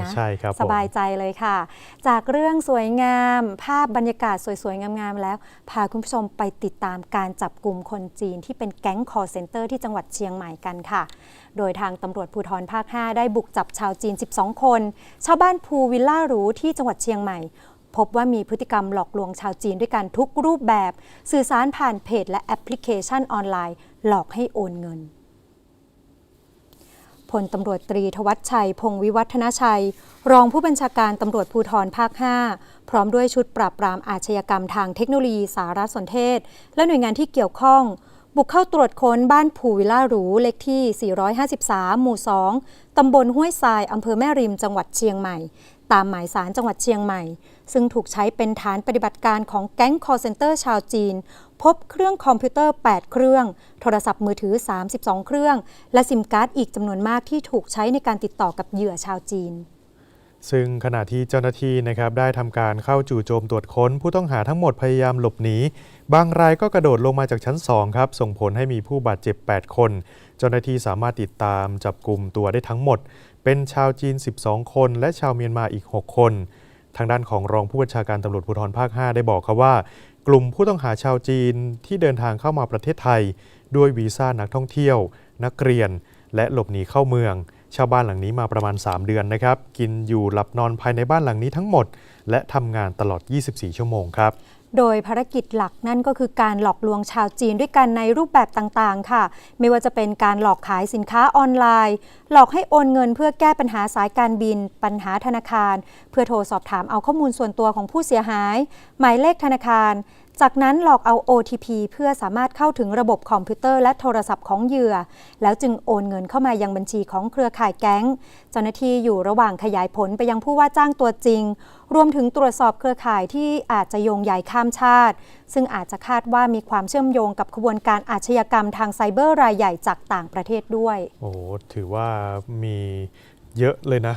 นะ ใช่ครับผมสบายใจเลยค่ะ จากเรื่องสวยงาม ภาพบรรยากาศสวยๆ งามๆแล้ว พาคุณผู้ชมไปติดตามการจับกลุ่มคนจีนที่เป็นแก๊งคอร์เซนเตอร์ที่จังหวัดเชียงใหม่กันค่ะ โดยทางตำรวจภูธรภาค 5 ได้บุกจับชาวจีน 12 คน ชาวบ้านภูวิลล่าหรูที่จังหวัดเชียงใหม่พบว่ามีพฤติกรรมหลอกลวงชาวจีนด้วยกันทุกรูปแบบ สื่อสารผ่านเพจและแอปพลิเคชันออนไลน์ หลอกให้โอนเงิน พลตำรวจตรีทวัชชัย พงวิวัฒนชัย รองผู้บัญชาการตำรวจภูธรภาค 5 พร้อมด้วยชุดปราบปรามอาชญากรรมทางเทคโนโลยีสารสนเทศ และหน่วยงานที่เกี่ยวข้อง บุกเข้าตรวจค้นบ้านภูวิล่าหรูเลขที่ 453 หมู่ 2 ตำบลห้วยทรายอำเภอแม่ริมจังหวัดเชียงใหม่ ตามหมายสารจังหวัดเชียงใหม่ ซึ่งถูกใช้เป็นฐานปฏิบัติการของแก๊งคอร์เซนเตอร์ชาวจีน พบเครื่องคอมพิวเตอร์ 8 เครื่อง โทรศัพท์มือถือ 32 เครื่อง และซิมการ์ดอีกจำนวนมากที่ถูกใช้ในการติดต่อกับเหยื่อชาวจีน ซึ่งขณะที่เจ้าหน้าที่นะครับได้ทำการเข้าจู่โจมตรวจค้น ผู้ต้องหาทั้งหมดพยายามหลบหนี บางรายก็กระโดดลงมาจากชั้น 2 ครับ ส่งผลให้มีผู้บาดเจ็บ 8 คน เจ้าหน้าที่สามารถติดตามจับกลุ่มตัวได้ทั้งหมด เป็นชาวจีน 12 คน และชาวเมียนมาอีก 6 คน ทางด้านของรองผู้บัญชาการตำรวจภูธรภาค 5 ได้บอกครับว่า กลุ่มผู้ต้องหาชาวจีนที่เดินทางเข้ามาประเทศไทย ด้วยวีซ่านักท่องเที่ยว นักเรียน และหลบหนีเข้าเมือง ชาวบ้านหลังนี้มาประมาณ 3 เดือนนะครับ กินอยู่หลับนอนภายในบ้านหลังนี้ทั้งหมด และทำงานตลอด 24 ชั่วโมงครับโดยภารกิจหลักนั่นก็คือการหลอกลวงชาวจีนด้วยกันในรูปแบบต่างๆ ค่ะ ไม่ว่าจะเป็นการหลอกขายสินค้าออนไลน์ หลอกให้โอนเงินเพื่อแก้ปัญหาสายการบิน ปัญหาธนาคาร เพื่อโทรสอบถามเอาข้อมูลส่วนตัวของผู้เสียหาย หมายเลขธนาคาร จากนั้นหลอกเอา OTP เพื่อสามารถเข้าถึงระบบคอมพิวเตอร์และโทรศัพท์ของเหยื่อ แล้วจึงโอนเงินเข้ามายังบัญชีของเครือข่ายแก๊ง เจ้าหน้าที่อยู่ระหว่างขยายผลไปยังผู้ว่าจ้างตัวจริง รวมถึงตรวจสอบเครือข่ายที่อาจจะโยงใหญ่ข้ามชาติ ซึ่งอาจจะคาดว่ามีความเชื่อมโยงกับขบวนการอาชญากรรมทางไซเบอร์รายใหญ่จากต่างประเทศด้วย โอ้ถือว่ามีเยอะเลยนะ